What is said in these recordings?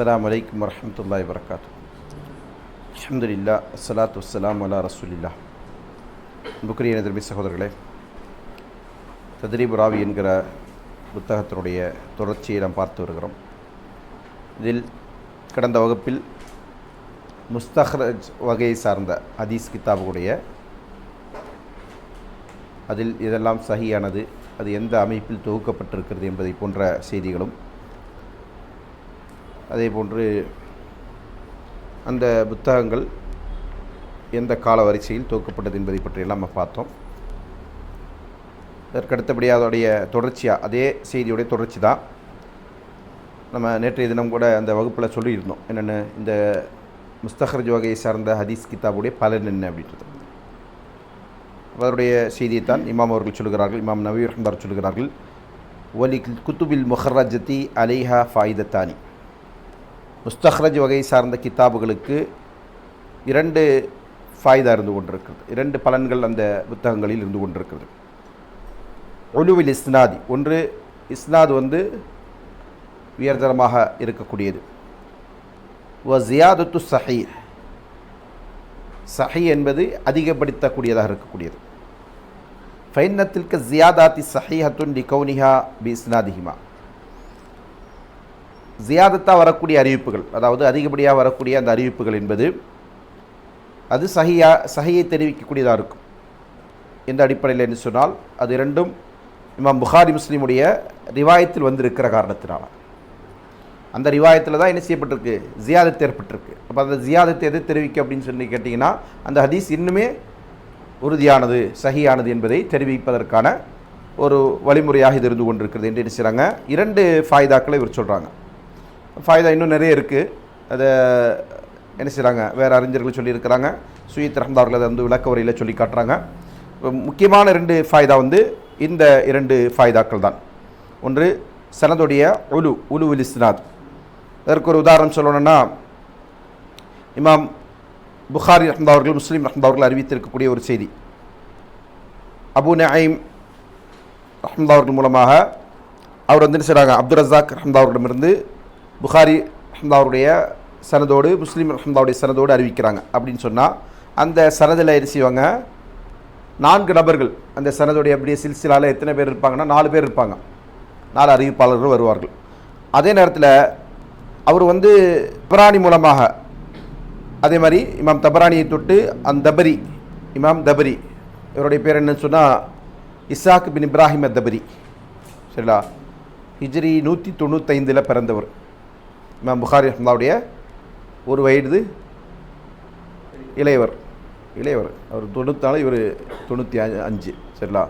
அஸ்லாம் வலைக்கம் வரமத்துல்லாய் வரகாத்து அஹமதுல்லா அஸ்ஸலாத்து வஸ்ஸலாம் அலா ரசூலில்லா புக்கரிய திரும்பி சகோதரர்களே தத்ரீப் ராவி என்கிற புத்தகத்தினுடைய தொடர்ச்சியை நாம் பார்த்து வருகிறோம். இதில் கடந்த வகுப்பில் முஸ்தஹ்ரஜ் வகையை சார்ந்த ஹதீஸ் கித்தாபுடைய அதில் இதெல்லாம் சகியானது அது எந்த அமைப்பில் தொகுக்கப்பட்டிருக்கிறது என்பதை போன்ற செய்திகளும் அதே போன்று அந்த புத்தகங்கள் எந்த கால வரிசையில் தொகுக்கப்பட்டது என்பதை பற்றியெல்லாம் நம்ம பார்த்தோம். அதற்கடுத்தபடியாக அதோடைய தொடர்ச்சியாக அதே செய்தியுடைய தொடர்ச்சி தான் நம்ம நேற்றைய தினம் கூட அந்த வகுப்பில் சொல்லியிருந்தோம். என்னென்னு? இந்த முஸ்தஹர் வகையை சார்ந்த ஹதீஸ் கித்தாபுடைய பலன் என்ன அப்படின்றது. அவருடைய செய்தியைத்தான் இமாம் அவர்கள் சொல்கிறார்கள் இமாம் நபி ரஹ்மதார் சொல்கிறார்கள் ஒலி குத்துபில் முஹர்ராஜத்தி அலைஹா ஃபாயிதத்தானி. முஸ்தஹ்ரஜ் வகை சார்ந்த கித்தாபுகளுக்கு இரண்டு ஃபாய்தா இருந்து கொண்டிருக்கிறது. இரண்டு பலன்கள் அந்த புத்தகங்களில் இருந்து கொண்டிருக்கிறது. ஒலுவில் இஸ்னாதி. ஒன்று இஸ்னாத் வந்து உயர்தரமாக இருக்கக்கூடியது. வ ஜியாதத்து சஹி. சஹி என்பது அதிகப்படுத்தக்கூடியதாக இருக்கக்கூடியது. ஃபைன்னத்திற்கு ஜியாதாத்தி சஹிஹத்துன் டி கவுனிஹா பி இஸ்னாதிஹிமா. ஜியாதத்தாக வரக்கூடிய அறிவிப்புகள் அதாவது அதிகப்படியாக வரக்கூடிய அந்த அறிவிப்புகள் என்பது அது சஹியா சஹியை தெரிவிக்கக்கூடியதாக இருக்கும். எந்த அடிப்படையில் என்று சொன்னால் அது இரண்டும் இமாம் புகாரி முஸ்லீமுடைய ரிவாயத்தில் வந்திருக்கிற காரணத்தினால. அந்த ரிவாயத்தில் தான் என்ன செய்யப்பட்டிருக்கு? ஜியாதத்து ஏற்பட்டிருக்கு. அப்போ அந்த ஜியாதத்தை எது தெரிவிக்க அப்படின்னு சொல்லி கேட்டிங்கன்னா அந்த ஹதீஸ் இன்னுமே உறுதியானது சஹியானது என்பதை தெரிவிப்பதற்கான ஒரு வழிமுறையாக இது இருந்து கொண்டிருக்கிறது என்று என்ன செய்கிறாங்க இரண்டு ஃபாய்தாக்களை இவர் சொல்கிறாங்க ஃபாய்தா இன்னும் நிறைய இருக்குது அதை என்ன செய்கிறாங்க வேறு அறிஞர்கள் சொல்லியிருக்கிறாங்க. சுயத் ரஹ்மதார்கள் அதை வந்து விளக்க உரையில் சொல்லி காட்டுறாங்க. முக்கியமான ரெண்டு ஃபாய்தா வந்து இந்த இரண்டு ஃபாய்தாக்கள் தான். ஒன்று சனதுடைய உலு உலுவில் இஸ்னாத் அதற்கு ஒரு உதாரணம் சொல்லணும்னா இமாம் புகாரி ரஹ்மதா அவர்கள் முஸ்லீம் ரஹ்மதா அவர்கள் அறிவித்திருக்கக்கூடிய ஒரு செய்தி. அபு நயீம் ரஹ்மதா அவர்கள் மூலமாக அவர் வந்து என்ன செய்கிறாங்க அப்துல் ரசாக் ரஹ்மதா அவர்களிடமிருந்து புகாரி ரஹ்மதாவுடைய சனதோடு முஸ்லீம் ரஹ்மதாவுடைய சனதோடு அறிவிக்கிறாங்க. அப்படின்னு சொன்னால் அந்த சனதில் என்ன செய்வாங்க? நான்கு நபர்கள் அந்த சனதுடைய அப்படியே சில்சிலாவில் எத்தனை பேர் இருப்பாங்கன்னா நாலு பேர் இருப்பாங்க. நாலு அறிவிப்பாளர்கள் வருவார்கள். அதே நேரத்தில் அவர் வந்து பிராணி மூலமாக அதே மாதிரி இமாம் தபராணியை தொட்டு அந்த தபரி இமாம் தபரி இவருடைய பேர் என்னன்னு சொன்னால் இசாக் பின் இப்ராஹிம் தபரி சரிங்களா? ஹிஜ்ரி நூற்றி தொண்ணூத்தைந்தில் பிறந்தவர். இமாம் புகாரி அஹ்மதாவுடைய ஒரு வயது இளையவர். இளையவர். அவர் தொண்ணூத்தாலு இவர் தொண்ணூற்றி அஞ்சு. சரிங்களா?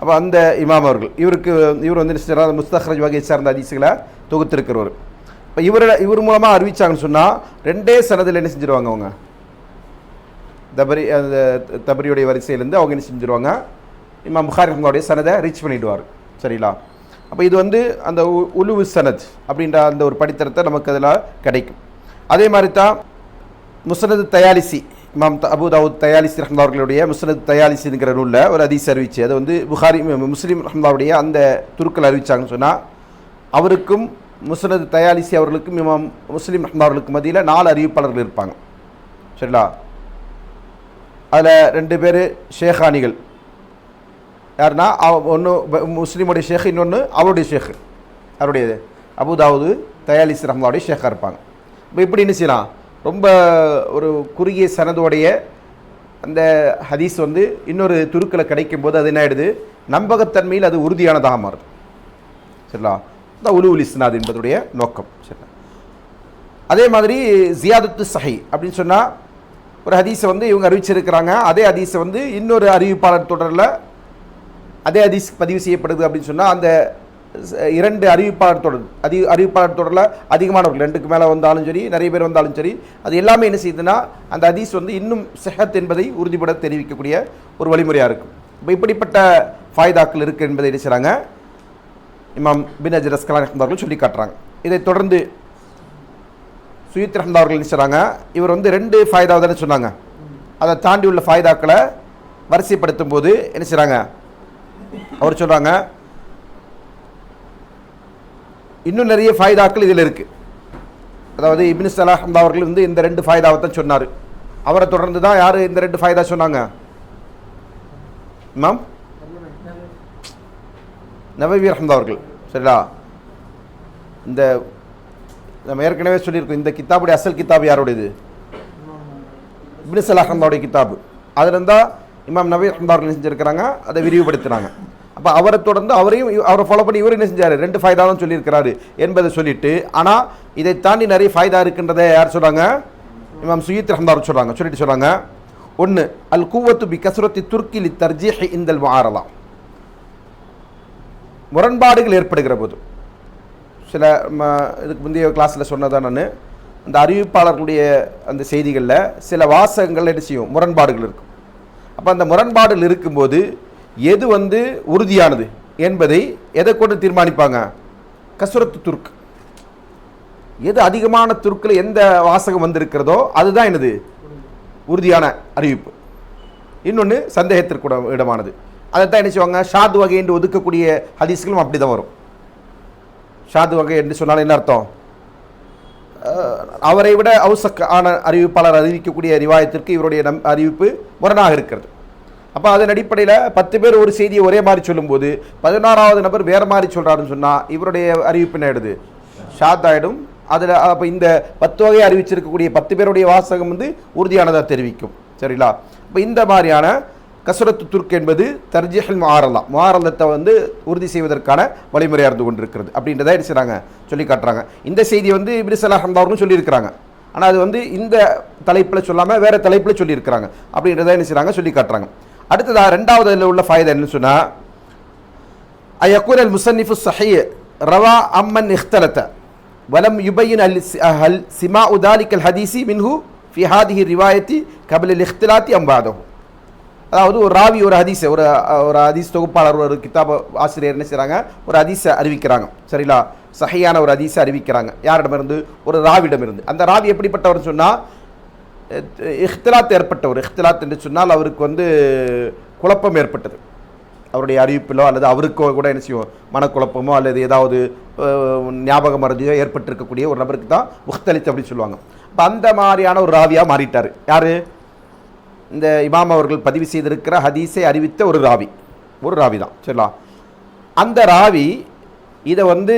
அப்போ அந்த இமாம் அவர்கள் இவருக்கு இவர் வந்து சிறார் முஸ்தஹ்ரஜ் வகையை சார்ந்த அதிசயங்களை தொகுத்திருக்கிறவர். இப்போ இவர் இவர் மூலமாக அறிவிச்சாங்கன்னு சொன்னால் ரெண்டே சனதில் என்ன செஞ்சுருவாங்க அவங்க? தபரி அந்த தபரியுடைய வரிசையிலேருந்து அவங்க என்ன செஞ்சுருவாங்க? இமாம் புகாரி அவங்களுடைய சனதை ரீச் பண்ணிவிடுவார் சரிங்களா? அப்போ இது வந்து அந்த உலுவு சனத் அப்படின்ற அந்த ஒரு படித்தரத்தை நமக்கு அதில் கிடைக்கும். அதே மாதிரி தான் முசனது தயாலிசி இமாம் அபுதாவுத் தயாலிசி ரஹ்மாவுடைய முஸ்னத் தயாலிசிங்கிற நூலில் ஒரு அதிச அறிவிச்சு அதை வந்து புகாரி முஸ்லீம் ரஹ்மாவுடைய அந்த துருக்கள் அறிவிச்சாங்கன்னு சொன்னால் அவருக்கும் முஸ்னது தயாலிசி அவர்களுக்கும் இமாம் முஸ்லீம் ரஹ்மாவர்களுக்கு மதியில் நாலு அறிவிப்பாளர்கள் இருப்பாங்க. சரிங்களா? அதில் ரெண்டு பேர் ஷேகானிகள் யாருன்னா ஒன்று முஸ்லீமுடைய ஷேக் இன்னொன்று அவருடைய ஷேக். அவருடைய அபுதாவுது தயாலிஸ் ரஹ்மாவுடைய ஷேக்காக இருப்பாங்க. இப்போ இப்படி என்ன செய்யலாம்? ரொம்ப ஒரு குறுகிய சனதோடைய அந்த ஹதீஸ் வந்து இன்னொரு துருக்களை கிடைக்கும் போது அது என்ன ஆகிடுது நம்பகத்தன்மையில் அது உறுதியானதாக மாறுது. சரிங்களா? இந்த உலு உல் என்பதுடைய நோக்கம். சரிங்களா? அதே மாதிரி ஜியாதத்து சஹி அப்படின்னு சொன்னால் ஒரு ஹதீஸை வந்து இவங்க அறிவிச்சிருக்கிறாங்க. அதே ஹதீஸை வந்து இன்னொரு அறிவிப்பாளர் தொடரில் அதே அதிஸ் பதிவு செய்யப்படுது அப்படின்னு சொன்னால் அந்த இரண்டு அறிவிப்பாளர் தொடர் அதி அறிவிப்பாளர் தொடரில் அதிகமானவர்கள் ரெண்டுக்கு மேலே வந்தாலும் சரி நிறைய பேர் வந்தாலும் சரி அது எல்லாமே என்ன செய்யுதுன்னா அந்த அதீஸ் வந்து இன்னும் செஹத் என்பதை உறுதிப்பட தெரிவிக்கக்கூடிய ஒரு வழிமுறையாக இருக்கும். இப்போ இப்படிப்பட்ட ஃபாய்தாக்கள் இருக்குது என்பதை என்ன செய்கிறாங்க இமாம் பின் அஜர் அஸ்கலான் அவர்கள் சொல்லி காட்டுறாங்க. இதை தொடர்ந்து சுயித் ரஹ்மதா அவர்கள் என்ன செய்கிறாங்க இவர் வந்து ரெண்டு ஃபாய்தாவை தானே சொன்னாங்க. அதை தாண்டி உள்ள ஃபாய்தாக்களை வரிசைப்படுத்தும் போது என்ன செய்கிறாங்க அவர் சொல்கிறாங்க இன்னும் நிறைய ஃபாய்தாக்கள் இதில் இருக்குது அதாவது இபின் சலாஹ் அவர்கள் வந்து இந்த ரெண்டு ஃபாய்தாவை தான் சொன்னார். அவரை தொடர்ந்து தான் யார் இந்த ரெண்டு ஃபாய்தா சொன்னாங்க? மேம் நவவி ரஹ்மதா அவர்கள். சரிடா? இந்த நம்ம ஏற்கனவே சொல்லியிருக்கோம் இந்த கித்தாபுடைய அசல் கித்தாப் யாருடையது? இபின் சலாஹ் ரஹ்மதாவுடைய கித்தாபு. அதில் இருந்தால் இமாம் நபி ரஹ்மதா என்ன செஞ்சுருக்கிறாங்க? அதை விரிவுபடுத்துனாங்க அப்போ அவரை தொடர்ந்து அவரையும் அவரை ஃபாலோ பண்ணி இவரும் என்ன செஞ்சார்? ரெண்டு ஃபைதா தான் சொல்லியிருக்கிறாரு என்பதை சொல்லிட்டு ஆனால் இதை தாண்டி நிறைய ஃபைதா இருக்குன்றதை யார் சொல்கிறாங்க இமாம் சுயீத் ரஹ்மதார் சொல்கிறாங்க சொல்லிட்டு சொல்கிறாங்க ஒன்று அல் கூவத்து பி கசுரத்தி துர்க்கிலி இந்தல் மாறலாம் முரண்பாடுகள் ஏற்படுகிற போது சில ம, இதுக்கு முந்தைய கிளாஸில் சொன்னதான் நான் அந்த அறிவிப்பாளர்களுடைய அந்த செய்திகளில் சில வாசகங்கள் என்ன செய்யும்? முரண்பாடுகள் இருக்கும். அப்போ அந்த முரண்பாடுகள் இருக்கும்போது எது வந்து உறுதியானது என்பதை எதை கொண்டு தீர்மானிப்பாங்க? கசுரத்து துர்க். எது அதிகமான துருக்கில் எந்த வாசகம் வந்திருக்கிறதோ அதுதான் என்னது? உறுதியான அறிவிப்பு. இன்னொன்று சந்தேகத்திற்கு இடமானது இடமானது. அதைத்தான் என்ன செய்வாங்க? ஷாது வகை என்று ஒதுக்கக்கூடிய ஹதீஸ்களும் அப்படி தான் வரும். ஷாது வகை என்று சொன்னால் என்ன அர்த்தம்? அவரை விட அவுசக் ஆன அறிவிப்பாளர் அறிவிக்கக்கூடிய ரிவாயத்திற்கு இவருடைய நம் அறிவிப்பு முரணாக இருக்கிறது. அப்போ அதன் அடிப்படையில் பத்து பேர் ஒரு செய்தியை ஒரே மாதிரி சொல்லும்போது பதினாறாவது நபர் வேறு மாதிரி சொல்கிறாருன்னு சொன்னால் இவருடைய அறிவிப்பு என்ன ஆகிடுது ஷாத் ஆகிடும் அதில் அப்போ இந்த பத்து வகையை அறிவிச்சிருக்கக்கூடிய பத்து பேருடைய வாசகம் வந்து உறுதியானதாக தெரிவிக்கும். சரிங்களா? இப்போ இந்த மாதிரியான கசுரத்து துர்க் என்பது தர்ஜிஹல் மாறலாம் மாறலத்தை வந்து உறுதி செய்வதற்கான வழிமுறையாக இருந்து கொண்டிருக்கிறது. அப்படின்றத என்ன செய்கிறாங்க சொல்லி காட்டுறாங்க. இந்த செய்தி வந்து இப்னு சலாஹ் அவர்களும் சொல்லியிருக்கிறாங்க. ஆனால் அது வந்து இந்த தலைப்பில் சொல்லாமல் வேறு தலைப்பில் சொல்லியிருக்கிறாங்க. அப்படின்றத என்ன செய்கிறாங்க சொல்லி காட்டுறாங்க. அடுத்ததாக ரெண்டாவது இதில் உள்ள ஃபாயுதா என்னன்னு சொன்னால் அயக்கூர் அல் முசன்னிஃபு சஹி ரவா அம்மன் இஹ்தலத்த வலம் யுபையின் அல் அல் சிமா உதாலிக் அல் ஹதீசி மின்ஹு ஃபிஹாதிஹி ரிவாயத்தி கபில் அல் இஹ்திலாத்தி அம்பாதஹு அதாவது ஒரு ராவி ஒரு ஹதீஸை ஒரு ஒரு ஹதீஸ் தொகுப்பாளர் ஒரு கிதாப ஆசிரியர் என்ன செய்கிறாங்க ஒரு ஹதீஸை அறிவிக்கிறாங்க. சரிங்களா? சகையான ஒரு அதிசை அறிவிக்கிறாங்க. யாரிடமிருந்து? ஒரு ராவிடமிருந்து. அந்த ராவி எப்படிப்பட்டவர்னு சொன்னால் இஹ்திலாத் ஏற்பட்டவர். இஹ்திலாத் என்று சொன்னால் அவருக்கு வந்து குழப்பம் ஏற்பட்டது. அவருடைய அறிவிப்பிலோ அல்லது அவருக்கோ கூட என்ன செய்வோம் மனக்குழப்பமோ அல்லது ஏதாவது ஞாபக மறதியோ ஏற்பட்டிருக்கக்கூடிய ஒரு நபருக்கு தான் முக்தலித் அப்படின்னு சொல்லுவாங்க. இப்போ அந்த மாதிரியான ஒரு ராவியாக மாறிட்டார். யார்? இந்த இமாம் அவர்கள் பதிவு செய்திருக்கிற ஹதீஸை அறிவித்த ஒரு ராவி. ஒரு ராவி தான் சரிங்களா? அந்த ராவி இதை வந்து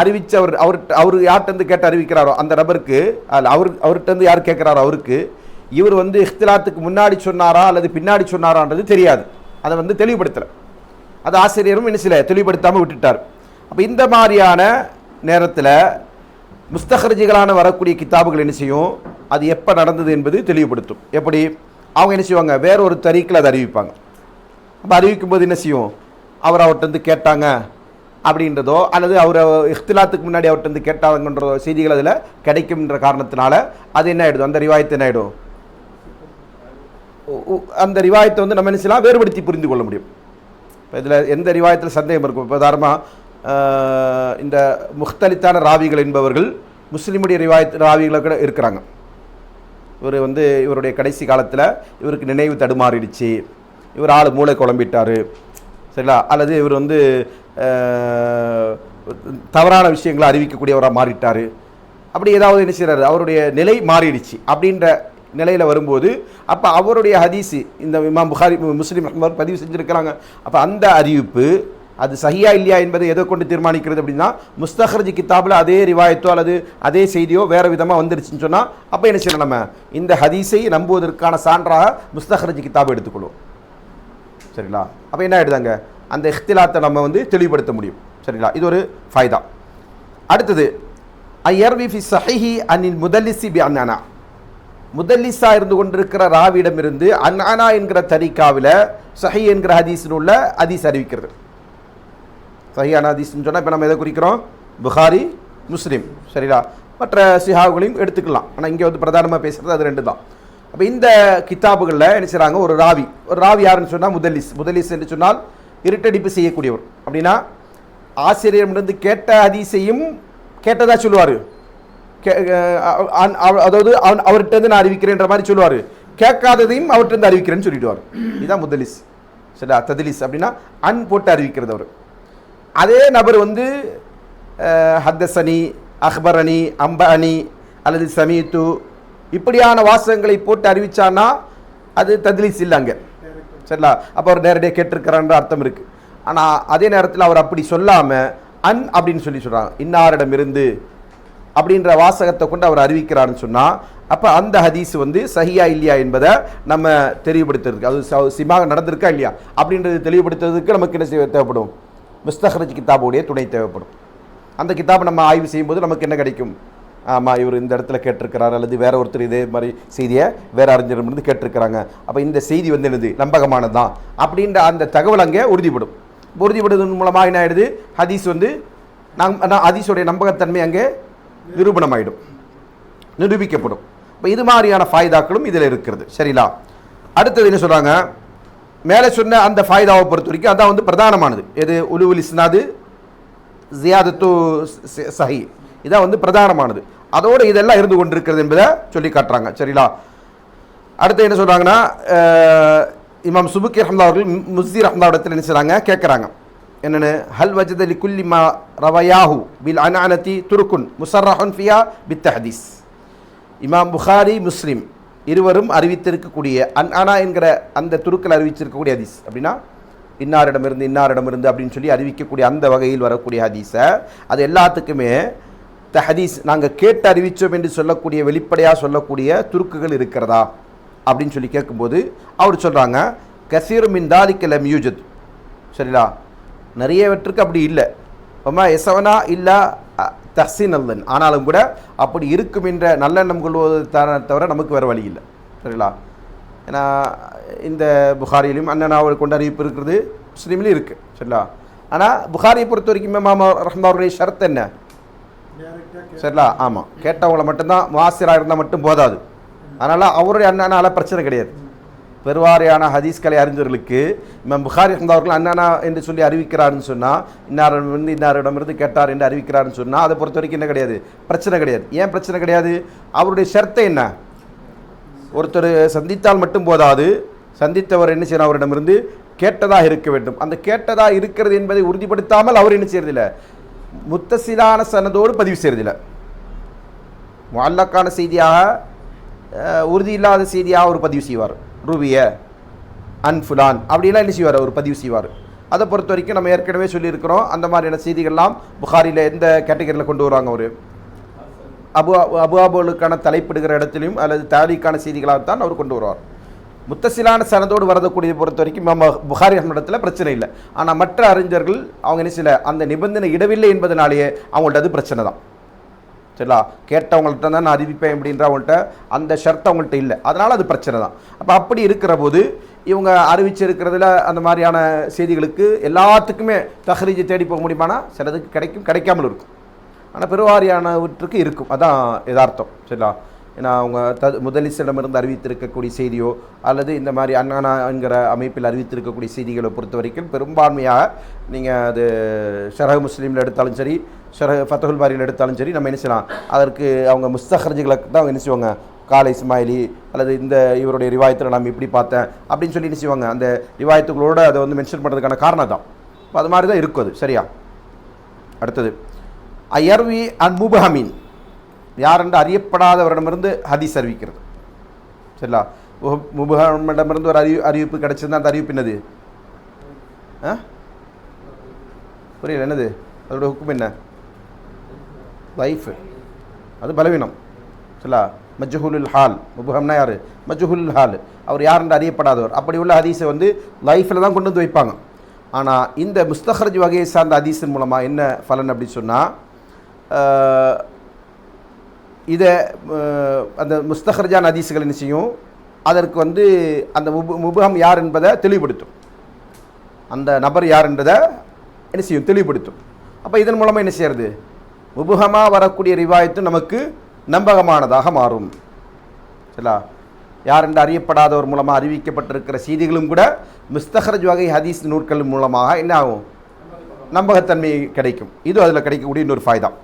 அறிவிச்சவர் அவர் அவர் யார்கிட்டருந்து கேட்டு அறிவிக்கிறாரோ அந்த நபருக்கு அதில் அவர் அவர்கிட்டருந்து யார் கேட்குறாரோ அவருக்கு இவர் வந்து இஃப்திலாத்துக்கு முன்னாடி சொன்னாரா அல்லது பின்னாடி சொன்னாரான்றது தெரியாது. அதை வந்து தெளிவுபடுத்தலை. அது ஆசிரியரும் என்ன சில தெளிவுபடுத்தாமல் விட்டுட்டார். அப்போ இந்த மாதிரியான நேரத்தில் முஸ்தகர்ஜிகளான வரக்கூடிய கித்தாபுகள் என்ன செய்யும்? அது எப்போ நடந்தது என்பது தெளிவுபடுத்தும். எப்படி? அவங்க என்ன செய்வாங்க? வேற ஒரு தரீக்கில் அதை அறிவிப்பாங்க. அப்போ அறிவிக்கும் போது என்ன செய்யும்? அவர் அவர்கிட்ட இருந்து கேட்டாங்க. அப்படின்றதோ அல்லது அவர் இஃப்திலாத்துக்கு முன்னாடி அவர்கிட்ட இருந்து கேட்டாங்கன்ற செய்திகள் அதில் கிடைக்கும்ன்ற காரணத்தினால அது என்ன ஆகிடும் அந்த ரிவாயத்து என்ன ஆகிடும் உ- உ- அந்த ரிவாயத்தை வந்து நம்ம என்ன செய்யலாம்? வேறுபடுத்தி புரிந்து கொள்ள முடியும். இப்போ இதில் எந்த ரிவாயத்தில் சந்தேகம் இருக்கும்? இப்போ உதாரணமாக இந்த முக்தலித்தான ராவிகள் என்பவர்கள் முஸ்லீமுடைய ரிவாயத் ராவிகளை கூட இருக்கிறாங்க. இவர் வந்து இவருடைய கடைசி காலத்தில் இவருக்கு நினைவு தடுமாறிடுச்சு. இவர் ஆள் மூளை குழம்பிட்டார். சரிங்களா? அல்லது இவர் வந்து தவறான விஷயங்களை அறிவிக்கக்கூடியவராக மாறிட்டார். அப்படி ஏதாவது என்ன செய்கிறாரு அவருடைய நிலை மாறிடுச்சு. அப்படின்ற நிலையில் வரும்போது அப்போ அவருடைய ஹதீஸு இந்த இமாம் புகாரி முஸ்லீம் அஹ்மத் பதிவு செஞ்சுருக்கிறாங்க. அப்போ அந்த அறிவிப்பு அது சஹியா இல்லையா என்பதை எதை கொண்டு தீர்மானிக்கிறது அப்படின்னா முஸ்தஹர்ஜி கிதாபில் அதே ரிவாயத்தோ அல்லது அதே செய்தியோ வேறு விதமாக வந்துருச்சுன்னு சொன்னால் அப்போ என்ன செய்யணும் நம்ம? இந்த ஹதீஸை நம்புவதற்கான சான்றாக முஸ்தஹர்ஜி கிதாபை எடுத்துக்கொள்வோம். சரிங்களா? அப்போ என்ன ஆகிடுதாங்க அந்த இஃப்திலாத்தை நம்ம வந்து தெளிவுபடுத்த முடியும். சரிங்களா? இது ஒரு ஃபைதா அடுத்தது ஐயர்வி ஃபி சஹிஹி அனில் முதல்லிசி பி அண்ணானா முதல்லிஸா இருந்து கொண்டிருக்கிற ராவியிடமிருந்து அன்னானா என்கிற தரிகாவில் சஹி என்கிற ஹதீஸில் உள்ள ஹதீஸ் அறிவிக்கிறது. சஹியான ஹதீஸ்னு சொன்னால் இப்போ நம்ம எதை குறிக்கிறோம்? புகாரி முஸ்லீம். சரிங்களா? மற்ற சிஹாவுகளையும் எடுத்துக்கலாம். ஆனால் இங்கே வந்து பிரதானமாக பேசுகிறது அது ரெண்டு தான். அப்போ இந்த கித்தாபுகளில் என்ன செய்கிறாங்க ஒரு ராவி. ஒரு ராவி யாருன்னு சொன்னால் முதலிஸ். முதலிஸ் என்று சொன்னால் இருட்டடிப்பு செய்யக்கூடியவர். அப்படின்னா ஆசிரியரிடமிருந்து கேட்ட அதிசையும் கேட்டதாக சொல்லுவார். கே- அவ- அதாவது அவன் அவர்கிட்ட இருந்து நான் அறிவிக்கிறேன்ற மாதிரி சொல்லுவார். கேட்காததையும் அவர்கிட்ட இருந்து அறிவிக்கிறேன்னு சொல்லிடுவார். இதுதான் முதலிஸ். சரியா ததிலிஸ் அப்படின்னா அன் போட்டு அறிவிக்கிறது அவர். அதே நபர் வந்து அஹ், ஹத்தசனி அக்பரணி அம்பஅனி அல்லது சமீத்து இப்படியான வாசகங்களை போட்டு அறிவிச்சான்னா அது ததிலிஸ் இல்லை அங்கே. சரிங்களா அப்போ அவர் நேரடியாக கேட்டிருக்கிறான்ற அர்த்தம் இருக்குது ஆனால் அதே நேரத்தில் அவர் அப்படி சொல்லாமல் அன் அப்படின்னு சொல்லி சொல்கிறாங்க இன்னாரிடமிருந்து அப்படின்ற வாசகத்தை கொண்டு அவர் அறிவிக்கிறான்னு சொன்னால் அப்போ அந்த ஹதீஸ் வந்து சஹியா இல்லையா என்பதை நம்ம தெளிவுபடுத்துறதுக்கு அது சிமாக நடந்திருக்கா இல்லையா? அப்படின்றது தெளிவுபடுத்துறதுக்கு நமக்கு என்ன செய்ய தேவைப்படும்? முஸ்தஹரஜ் கிதாபுடைய துணை தேவைப்படும். அந்த கிதாபை நம்ம ஆய்வு செய்யும்போது நமக்கு என்ன கிடைக்கும்? ஆமாம் இவர் இந்த இடத்துல கேட்டிருக்கிறார் அல்லது வேற ஒருத்தர் இதே மாதிரி செய்தியை வேற அறிஞரிடமிருந்து கேட்டிருக்கிறாங்க. அப்போ இந்த செய்தி வந்து என்னது? நம்பகமானது? தான் அப்படின்ற அந்த தகவல் அங்கே உறுதிப்படும். உறுதிப்படுவதன் மூலமாக என்ன ஆயிடுது? ஹதீஸ் வந்து நான் ஹதீஸுடைய நம்பகத்தன்மை அங்கே நிரூபணமாயிடும். நிரூபிக்கப்படும். இப்போ இது மாதிரியான ஃபாய்தாக்களும் இதில் இருக்கிறது. சரிங்களா? அடுத்தது என்ன சொல்கிறாங்க மேலே சொன்ன அந்த ஃபாய்தாவை பொறுத்த வரைக்கும் அதான் வந்து பிரதானமானது. எது? உலுவுல் இஸ்னாது ஜியாதத்து சஹி. இதான் வந்து பிரதானமானது. அதோடு இதெல்லாம் இருந்து கொண்டிருக்கிறது என்பதை சொல்லி காட்டுறாங்க. சரிங்களா? அடுத்து என்ன சொல்கிறாங்கன்னா இமாம் சுபுக்கி ரஹ்மதா அவர்கள் மு- முஸ்தி ரஹ்மதாவிடத்தில் என்ன செய்கிறாங்க கேட்குறாங்க என்னென்னு? ஹல் வஜத் அலி குல்லி மா ரவயாஹு பில் அனானத்தி துருக்குன் முசர்ரஹன் ஃபியா பித் ஹதீஸ் இமாம் புகாரி முஸ்லீம் இருவரும் அறிவித்திருக்கக்கூடிய அன் அனா என்கிற அந்த துருக்கள் அறிவிச்சிருக்கக்கூடிய ஹதீஸ். அப்படின்னா இன்னாரிடமிருந்து இன்னாரிடமிருந்து அப்படின்னு சொல்லி அறிவிக்கக்கூடிய அந்த வகையில் வரக்கூடிய ஹதீஸை அது எல்லாத்துக்குமே த ஹதீஸ் நாங்கள் கேட்டு அறிவித்தோம் என்று சொல்லக்கூடிய வெளிப்படையாக சொல்லக்கூடிய துருக்குகள் இருக்கிறதா? அப்படின்னு சொல்லி கேட்கும்போது அவர் சொல்கிறாங்க கசீரு மின் மியூஜத் சரிங்களா நிறையவற்றுக்கு அப்படி இல்லை. ரொம்ப எசவனா இல்லை தஹ்சீன் அல்லன். ஆனாலும் கூட அப்படி இருக்கும் என்ற நல்லெண்ணம் கொள்வது தவிர நமக்கு வேறு வழி இல்லை. சரிங்களா ஏன்னா இந்த புகாரியிலும் அண்ணனாவல் கொண்ட அறிவிப்பு இருக்கிறது முஸ்லீம்லேயும் இருக்குது சரிங்களா ஆனால் புகாரியை பொறுத்த வரைக்கும் மாமா ரஹ்மா அவருடைய ஷரத் என்ன? சரிங்களா ஆமாம் கேட்டவங்களை மட்டும்தான் மாசிராக இருந்தால் மட்டும் போதாது. அதனால் அவருடைய அண்ணனால் பிரச்சனை கிடையாது. பெருவாரியான ஹதீஸ் கலை அறிஞர்களுக்கு இமாம் புகாரி அவர்கள் அண்ணனா என்று சொல்லி அறிவிக்கிறாருன்னு சொன்னால் இன்னார் வந்து இன்னாரிடமிருந்து கேட்டார் என்று அறிவிக்கிறாருன்னு சொன்னால் அதை பொறுத்த வரைக்கும் என்ன கிடையாது? பிரச்சனை கிடையாது. ஏன் பிரச்சனை கிடையாது? அவருடைய ஷர்த்தை என்ன? ஒருத்தர் சந்தித்தால் மட்டும் போதாது. சந்தித்தவர் என்ன செய்யணும்? அவரிடமிருந்து கேட்டதாக இருக்க வேண்டும். அந்த கேட்டதாக இருக்கிறது என்பதை உறுதிப்படுத்தாமல் அவர் என்ன செய்யறதில்லை. முத்தசிலான சனதோடு பதிவு செய்யறதில்ல. முல்லக்கான செய்தியாக உறுதி இல்லாத செய்தியாக அவர் பதிவு செய்வார். ரூபிய அன்ஃபுலான் அப்படிலாம் என்ன செய்வார்? அவர் பதிவு செய்வார். அதை பொறுத்த வரைக்கும் நம்ம ஏற்கனவே சொல்லியிருக்கிறோம். அந்த மாதிரியான செய்திகள்லாம் புகாரியில் எந்த கேட்டகரியில் கொண்டு வருவாங்க அவர்? அபு அபுஆபுகளுக்கான தலைப்பிடுகிற இடத்துலையும் அல்லது தாலிக்கான செய்திகளாகத்தான் அவர் கொண்டு வருவார். முத்தசிலான சனதோடு வரதக்கூடிய பொறுத்த வரைக்கும் நம்ம புகாரி இடத்துல பிரச்சனை இல்லை. ஆனால் மற்ற அறிஞர்கள் அவங்க என்ன சில அந்த நிபந்தனை இடவில்லை என்பதனாலேயே அவங்கள்ட்ட அது பிரச்சனை தான். சரிங்களா கேட்டவங்கள்ட்ட தான் நான் அறிவிப்பேன் அப்படின்ற அவங்கள்ட்ட அந்த ஷர்த் அவங்கள்ட்ட இல்லை. அதனால் அது பிரச்சனை தான். அப்போ அப்படி இருக்கிற போது இவங்க அறிவிச்சிருக்கிறதுல அந்த மாதிரியான செய்திகளுக்கு எல்லாத்துக்குமே தஹ்ரீஜை தேடி போக முடியுமானா? சிலதுக்கு கிடைக்கும் கிடைக்காமல் இருக்கும். ஆனால் பெருவாரியானவற்றுக்கு இருக்கும். அதான் யதார்த்தம். சரிங்களா ஏன்னா அவங்க த முதலிசிடமிருந்து அறிவித்திருக்கக்கூடிய செய்தியோ அல்லது இந்த மாதிரி அண்ணானா என்கிற அமைப்பில் அறிவித்திருக்கக்கூடிய செய்திகளை பொறுத்த வரைக்கும் பெரும்பான்மையாக நீங்கள் அது ஷரஹ் முஸ்லீமில் எடுத்தாலும் சரி ஷரஹ் ஃபத்தகுல் பாரியில் எடுத்தாலும் சரி நம்ம என்ன செய்யலாம்? அதற்கு அவங்க முஸ்தஹர்ஜிகளுக்கு தான் அவங்க என்ன செய்வாங்க? காலை இஸ்மாயிலி அல்லது இந்த இவருடைய ரிவாயத்தில் நான் இப்படி பார்த்தேன் அப்படின்னு சொல்லி என்ன செய்வாங்க? அந்த ரிவாயத்துகளோட அதை வந்து மென்ஷன் பண்ணுறதுக்கான காரணம் தான் அது மாதிரி தான் இருக்கும் அது சரியா? அடுத்தது அயர்வி அன் முபஹமீன். யார் என்று அறியப்படாதவரிடமிருந்து ஹதீஸ் அறிவிக்கிறது சரிங்களா முஹ- ஒரு அறிவி அறிவிப்பு கிடைச்சிருந்தா அந்த அறிவிப்பு என்னது? ஆ? புரியல என்னது? அதோட ஹுக்கும் என்ன? லைஃபு அது பலவீனம். சரிங்களா மஜ்ஹுலுல் ஹால். முபகம்னா யார்? மஜ்ஹுலுல் ஹால். அவர் யாருன்னு அறியப்படாதவர். அப்படி உள்ள ஹதீஸை வந்து லைஃப்பில் தான் கொண்டு வந்து வைப்பாங்க. ஆனால் இந்த முஸ்தஹர்ஜ் வகையை சார்ந்த ஹதீஸின் மூலமாக என்ன பலன் அப்படின்னு சொன்னால் இதை அந்த முஸ்தஹர்ஜான் ஹதீஸுகள் என்ன செய்யும்? அதற்கு வந்து அந்த முபு முபகம் யார் என்பதை தெளிவுபடுத்தும். அந்த நபர் யார் என்பதை என்ன செய்யும்? தெளிவுபடுத்தும். அப்போ இதன் மூலமாக என்ன செய்யறது? முபுகமாக வரக்கூடிய ரிவாயத்து நமக்கு நம்பகமானதாக மாறும். சரிங்களா? யார் என்று அறியப்படாதவர் மூலமாக அறிவிக்கப்பட்டிருக்கிற செய்திகளும் கூட முஸ்தஹரஜ் வகை ஹதீஸ் நூற்கள் மூலமாக என்ன ஆகும்? நம்பகத்தன்மை கிடைக்கும். இது அதில் கிடைக்கக்கூடிய இன்னொரு ஃபாய்தான்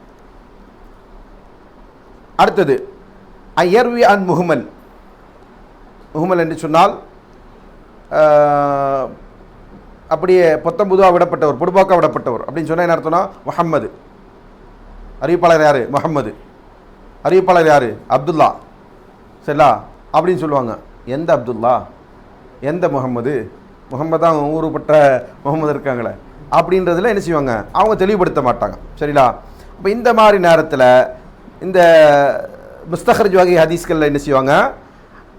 அடுத்தது ஐயர்வி அன் முகமல் முகமல் என்று சொன்னால் அப்படியே பொத்தம்புதுவாக விடப்பட்டவர் புடுபாக்கா விடப்பட்டவர். அப்படின்னு சொன்னால் என்ன அர்த்தம்னா முஹம்மது. அறிவிப்பாளர் யார்? முகம்மது அறிவிப்பாளர் யார்? அப்துல்லா. சரிலா? அப்படின்னு சொல்லுவாங்க. எந்த அப்துல்லா? எந்த முகம்மது முகம்மது தான் ஊறுபட்ட முகம்மது இருக்காங்களே. அப்படின்றதுல என்ன செய்வாங்க? அவங்க தெளிவுபடுத்த மாட்டாங்க. சரிங்களா அப்போ இந்த மாதிரி நேரத்தில் இந்த முஸ்தஹர்ஜ் வகை ஹதீஸ்களில் என்ன செய்வாங்க?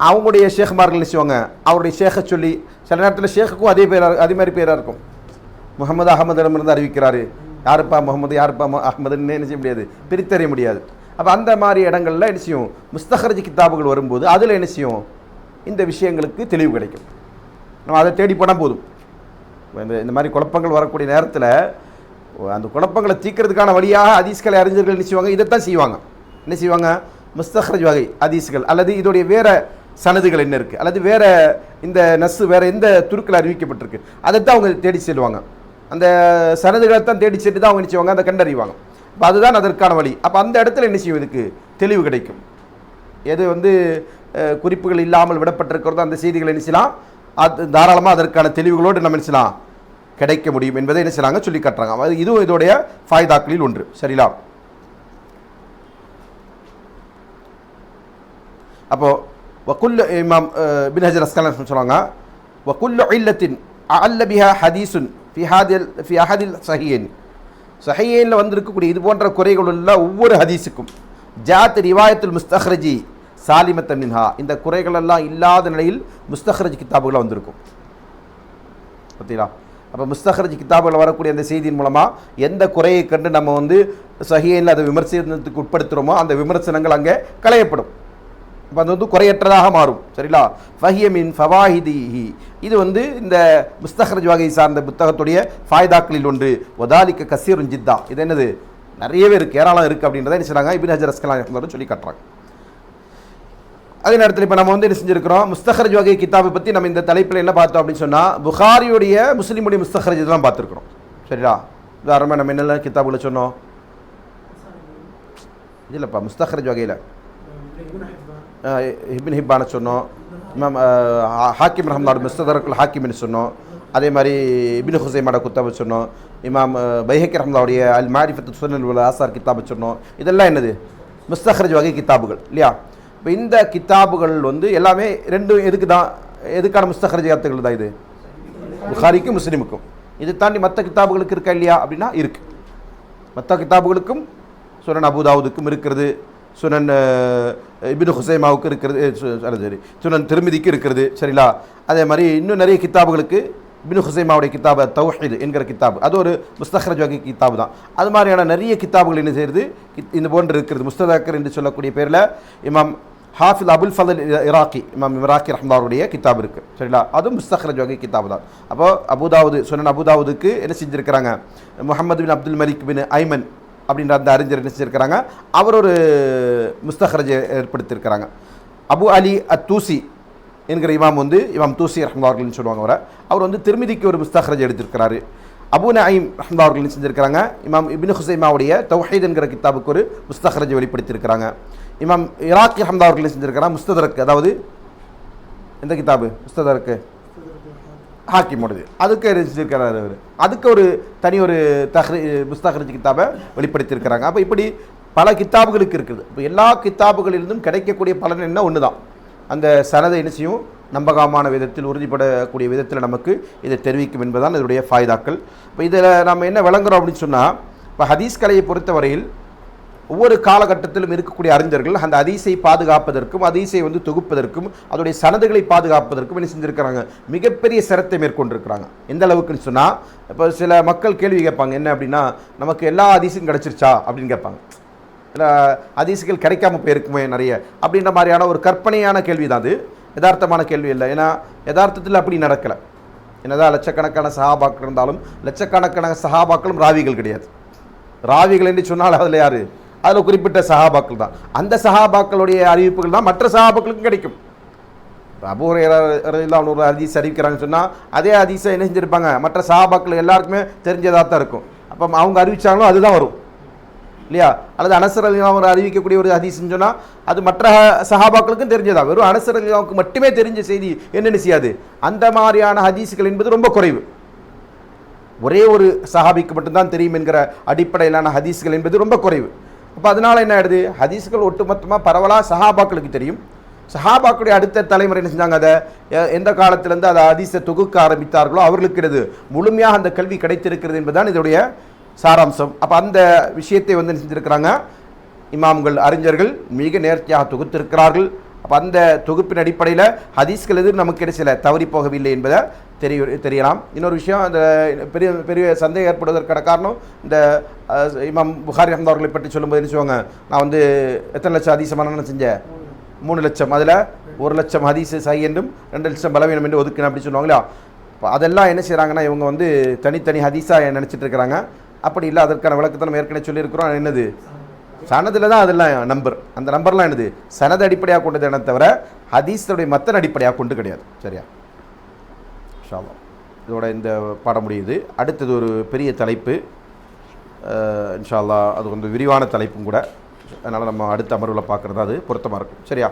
அவங்களுடைய ஷேக்மார்கள் என்ன செய்வாங்க? அவருடைய ஷேഖை சொல்லி சில நேரத்தில் ஷேக்குக்கும் அதே பேராக அதே மாதிரி பேராக இருக்கும். முகமது அகமதிடமிருந்து அறிவிக்கிறாரு. யாருப்பா முகமது யாருப்பா அகமதுன்னு அஹ்மதுன்னு என்ன செய்ய முடியாது? பிரித்தறிய முடியாது. அப்போ அந்த மாதிரி இடங்கள்ல என்ன செய்யும்? முஸ்தஹர்ஜி கிதாபுகள் வரும்போது அதில் என்ன செய்யும்? இந்த விஷயங்களுக்கு தெளிவு கிடைக்கும். நம்ம அதை தேடி போனால் போதும். இந்த இந்த மாதிரி குழப்பங்கள் வரக்கூடிய நேரத்தில் அந்த குழப்பங்களை தீர்க்கறதுக்கான வழியாக ஹதீஸ்களை அறிஞர்கள் என்ன செய்வாங்க? இதைத்தான் செய்வாங்க. என்ன செய்வாங்க? முஸ்தஹ்ரஜ் வகை ஹதீஸ்கள். அல்லது இதோடைய வேறு சனதுகள் என்ன இருக்குது அல்லது வேறு இந்த நஸ்ஸு வேறு எந்த துருக்கில் அறிவிக்கப்பட்டிருக்கு? அதைத்தான் அவங்க தேடி செல்வாங்க அந்த சனதுகளை தான் தேடி சென்று தான் அவங்க என்ன செய்வாங்க? அதை கண்டறிவாங்க. அப்போ அதுதான் அதற்கான வழி. அப்போ அந்த இடத்துல என்ன செய்யும்? இதுக்கு தெளிவு கிடைக்கும். எது வந்து குறிப்புகள் இல்லாமல் விடப்பட்டிருக்கிறதோ அந்த செய்திகளை என்ன செய்யலாம்? அது தாராளமாக அதற்கான தெளிவுகளோடு நம்ம என்ன செய்யலாம்? கிடைக்க முடியும் என்பதை என்ன செய்கிறாங்க சொல்லி காட்டுறாங்க. அது இதுவும் இதோடைய ஃபாய்தாக்களில் ஒன்று. சரிங்களா அப்போ வக்குல்ல இமாம் பின் ஹஜர் அஸ்கலான் சொல்லுவாங்க வக்குல்ல இல்லத்தின் அல்ல பிஹா ஹதீசுன் ஃபி ஹாதில் ஃபி அஹதில் சஹியன் சஹியனில் வந்திருக்கக்கூடிய இது போன்ற குறைகள் உள்ள ஒவ்வொரு ஹதீஸுக்கும் ஜாத் ரிவாயத்துல் முஸ்தஹ்ரஜி சாலிமத்த மின்ஹா இந்த குறைகள் எல்லாம் இல்லாத நிலையில் முஸ்தஹ்ரஜ் கிதாபுகள் வந்திருக்கும். பார்த்தீங்களா அப்போ முஸ்தஹரஜ் கிதாபில் வரக்கூடிய அந்த செய்தியின் மூலமாக எந்த குறையை கண்டு நம்ம வந்து சஹியில் அதை விமர்சனத்துக்கு உட்படுத்துகிறோமோ அந்த விமர்சனங்கள் அங்கே களையப்படும். அப்போ அது வந்து குறையற்றதாக மாறும். சரிங்களா? ஃபஹியமின் ஃபவாஹிதிஹி. இது வந்து இந்த முஸ்தஹரஜ் வகை சார்ந்த புத்தகத்துடைய ஃபாய்தாக்களில் ஒன்று. ஒதாலிக்க கசீரும் ஜித்தா. இது என்னது? நிறையவே இருக்குது ஏராளம் இருக்குது அப்படின்றத என்ன செய்கிறாங்க இபின் ஹஜர் அஸ்கலாம் சொல்லி காட்டுறாங்க. அதே நேரத்தில் இப்போ நம்ம வந்து என்ன செஞ்சுருக்கிறோம்? முஸ்தஹரஜ் வகை கிதாபை பற்றி நம்ம இந்த தலைப்பில் என்ன பார்த்தோம் அப்படின்னு சொன்னால் புகாரியுடைய முஸ்லீமுடைய முஸ்தஹரஜ் இதெல்லாம் பார்த்துருக்குறோம். சரிடா? உதாரணமாக நம்ம என்னெல்லாம் கிதாபுல சொன்னோம்? இல்லைப்பா முஸ்தஹரஜ் வகையில். ஹிபின் ஹிப்பான சொன்னோம். இமாம் ஹாக்கிம் ரஹம்னாடு முஸ்தரக்குல் ஹாக்கிம்னு சொன்னோம். அதே மாதிரி இபின் ஹுசைமாட குத்தாபை சொன்னோம். இமாம் அஹ், பைஹக்கி ரஹம்லாவுடைய அல் மாரிஃபத்து சுனல் உள்ள ஆசார் கித்தாபை சொன்னோம். இதெல்லாம் என்னது? முஸ்தஹரஜ் வகை கித்தாபுகள் இல்லையா? இப்போ இந்த கித்தாபுகள் வந்து எல்லாமே ரெண்டும் எதுக்கு தான் எதுக்கான முஸ்தஹரஜ் தான் இது? புகாரிக்கும் முஸ்லீமுக்கும். இது தாண்டி மற்ற கித்தாபுகளுக்கு இருக்கா இல்லையா அப்படின்னா இருக்கு. மற்ற கிதாபுகளுக்கும் சுனன் அபுதாவுதுக்கும் இருக்கிறது சுனன் இபின் ஹுசைமாவுக்கு இருக்கிறது சரி சரி சுனன் திருமதிக்கு இருக்கிறது சரிங்களா? அதே மாதிரி இன்னும் நிறைய கித்தாபுகளுக்கு இபின் ஹுசைமாவுடைய கித்தாபு தௌஹீது என்கிற கித்தாபு அது ஒரு முஸ்தஹரஜ் வகை கித்தாபு தான். அது மாதிரியான நிறைய கித்தாபுகள் என்ன செய்யுது? கித்- இந்த போன்று இருக்கிறது. முஸ்ததாக்கர் என்று சொல்லக்கூடிய பேரில் இமாம் ஹாஃபில் அபுல் ஃபதல் இராக்கி இமாம் இராக்கி ரஹ்மாருடைய கிதாப் இருக்குது சரிங்களா? அதுவும் முஸ்தஹரஜ் வகை கிதாப் தான். அப்போ அபுதாவுது சொன்ன அபுதாவுதுக்கு என்ன செஞ்சுருக்கிறாங்க? முகமது பின் அப்துல் மலிக் பின் ஐமன் அப்படின்ற அந்த அறிஞர் என்ன செஞ்சிருக்கிறாங்க? அவர் ஒரு முஸ்தஹரஜை ஏற்படுத்தியிருக்கிறாங்க. அபு அலி அத் தூசி என்கிற இமாம் வந்து இமாம் தூசி ரஹ்மார்கள்னு சொல்லுவாங்க அவரை. அவர் வந்து திருமிதிக்கு ஒரு முஸ்தஹரஜ் எடுத்திருக்கிறாரு. அபு நயீம் ரஹ்மா அவர்கள் செஞ்சுருக்கிறாங்க? இமாம் இபின் ஹுசைமாவுடைய தௌஹீத் என்கிற கித்தாபுக்கு ஒரு முஸ்தஹரஜ் வெளிப்படுத்தியிருக்கிறாங்க. இமாம் இராக்கி ரஹ்மா அவர்களே என்ன செஞ்சிருக்கிறாங்க அதாவது எந்த கித்தாபு முஸ்ததரக்கு. ஹாக்கிமோடது அதுக்கு செஞ்சுருக்கிறார் அவர் அதுக்கு ஒரு தனி ஒரு தஹ்ரி முஸ்தஹரிஜ் கித்தாபை வெளிப்படுத்தியிருக்கிறாங்க. அப்போ இப்படி பல கித்தாபுகளுக்கு இருக்குது. இப்போ எல்லா கித்தாபுகளிலிருந்தும் கிடைக்கக்கூடிய பலன் என்ன? ஒன்று தான் அந்த சனதை என்ன செய்யும்? நம்பகமான விதத்தில் உறுதிப்படக்கூடிய விதத்தில் நமக்கு இதை தெரிவிக்கும் என்பதுதான் இதனுடைய ஃபாய்தாக்கள். இப்போ இதில் நம்ம என்ன விளங்குறோம் அப்படின்னு சொன்னால் இப்போ ஹதீஸ் கலையை பொறுத்தவரையில் ஒவ்வொரு காலகட்டத்திலும் இருக்கக்கூடிய அறிஞர்கள் அந்த அதிசை பாதுகாப்பதற்கும் அதிசை வந்து தொகுப்பதற்கும் அதோடைய சனதுகளை பாதுகாப்பதற்கும் என்ன செஞ்சுருக்கிறாங்க? மிகப்பெரிய சிரத்தை மேற்கொண்டிருக்கிறாங்க. எந்த அளவுக்குன்னு சொன்னால் இப்போ சில மக்கள் கேள்வி கேட்பாங்க என்ன அப்படின்னா நமக்கு எல்லா அதிசயம் கிடச்சிருச்சா? அப்படின்னு கேட்பாங்க. இல்லை கிடைக்காம போயிருக்குமே நிறைய. அப்படின்ற மாதிரியான ஒரு கற்பனையான கேள்வி தான் அது. யதார்த்தமான கேள்வி இல்லை. ஏன்னா யதார்த்தத்தில் அப்படி நடக்கலை. என்னதான் லட்சக்கணக்கான சஹாபாக்கள் இருந்தாலும் லட்சக்கணக்கான சஹாபாக்களும் ராவிகள் கிடையாது. ராவிகள் என்று சொன்னால் அதில் யார்? அதில் குறிப்பிட்ட சஹாபாக்கள் தான். அந்த சஹாபாக்களுடைய அறிவிப்புகள் தான் மற்ற சஹாபாக்களுக்கும் கிடைக்கும். அபூரையெல்லாம் ஒரு ஹதீஸ் அறிவிக்கிறாங்கன்னு சொன்னால் அதே ஹதீஸை என்ன செஞ்சுருப்பாங்க? மற்ற சஹாபாக்கள் எல்லாருக்குமே தெரிஞ்சதாக தான் இருக்கும். அப்போ அவங்க அறிவிச்சாங்களோ அதுதான் வரும். இல்லையா? அல்லது அனசர் அவர் அறிவிக்கக்கூடிய ஒரு அதிசன்னு சொன்னால் அது மற்ற சஹாபாக்களுக்கும் தெரிஞ்சதா? வெறும் அனசர் மட்டுமே தெரிஞ்ச செய்தி என்னென்னு செய்யாது அந்த மாதிரியான ஹதீஸுகள் என்பது ரொம்ப குறைவு. ஒரே ஒரு சஹாபிக்கு மட்டும்தான் தெரியும் என்கிற அடிப்படையிலான ஹதீஸ்கள் என்பது ரொம்ப குறைவு. அப்போ அதனால் என்ன ஆயிடுது? ஹதீஸ்கள் ஒட்டுமொத்தமாக பரவலாக சஹாபாக்களுக்கு தெரியும். சஹாபாக்களுடைய அடுத்த தலைமுறை என்ன செஞ்சாங்க? அதை எந்த காலத்திலேருந்து அதை ஹதீஸை தொகுக்க ஆரம்பித்தார்களோ அவர்களுக்கு இது முழுமையாக அந்த கல்வி கிடைத்திருக்கிறது என்பதுதான் இதோடைய சாராம்சம். அப்போ அந்த விஷயத்தை வந்து என்ன இமாம்கள் அறிஞர்கள் மிக நேர்த்தியாக தொகுத்திருக்கிறார்கள். அந்த தொகுப்பின் அடிப்படையில் ஹதீஸ்கள் எதுவும் நமக்கு கிடைச்சல தவறி போகவில்லை என்பதை தெரிய தெரியலாம். இன்னொரு விஷயம் அந்த பெரிய பெரிய சந்தேகம் ஏற்படுவதற்கான காரணம் இந்த இமாம் புகாரி அஹமது அவர்களை பற்றி சொல்லும்போது என்ன சொல்லுவாங்க நான் வந்து எத்தனை லட்சம் அதிசமான செஞ்சேன்? மூணு லட்சம். அதில் ஒரு லட்சம் ஹதீஸ் சை என்றும் ரெண்டு லட்சம் பலவீனம் என்று ஒதுக்கினேன் அப்படின்னு சொல்லுவாங்களா? இப்போ அதெல்லாம் என்ன செய்கிறாங்கன்னா இவங்க வந்து தனித்தனி ஹதீஸாக நினச்சிட்டு இருக்கிறாங்க. அப்படி இல்லை அதற்கான விளக்கத்தை நம்ம ஏற்கனவே சொல்லியிருக்கிறோம். என்னது? சனதில் தான் அதெல்லாம் நம்பர் அந்த நம்பர்லாம் என்னது? சனது அடிப்படையாக கொண்டது என தவிர ஹதீஸுடைய மத்தன் அடிப்படையாக கொண்டு கிடையாது. சரியா? ஷாலா இதோட இந்த பாடம் முடியுது. அடுத்தது ஒரு பெரிய தலைப்பு. இன்ஷால்லா அது கொஞ்சம் விரிவான தலைப்பும் கூட. அதனால் நம்ம அடுத்த அமர்வில் பார்க்குறது அது பொருத்தமாக இருக்கும். சரியா?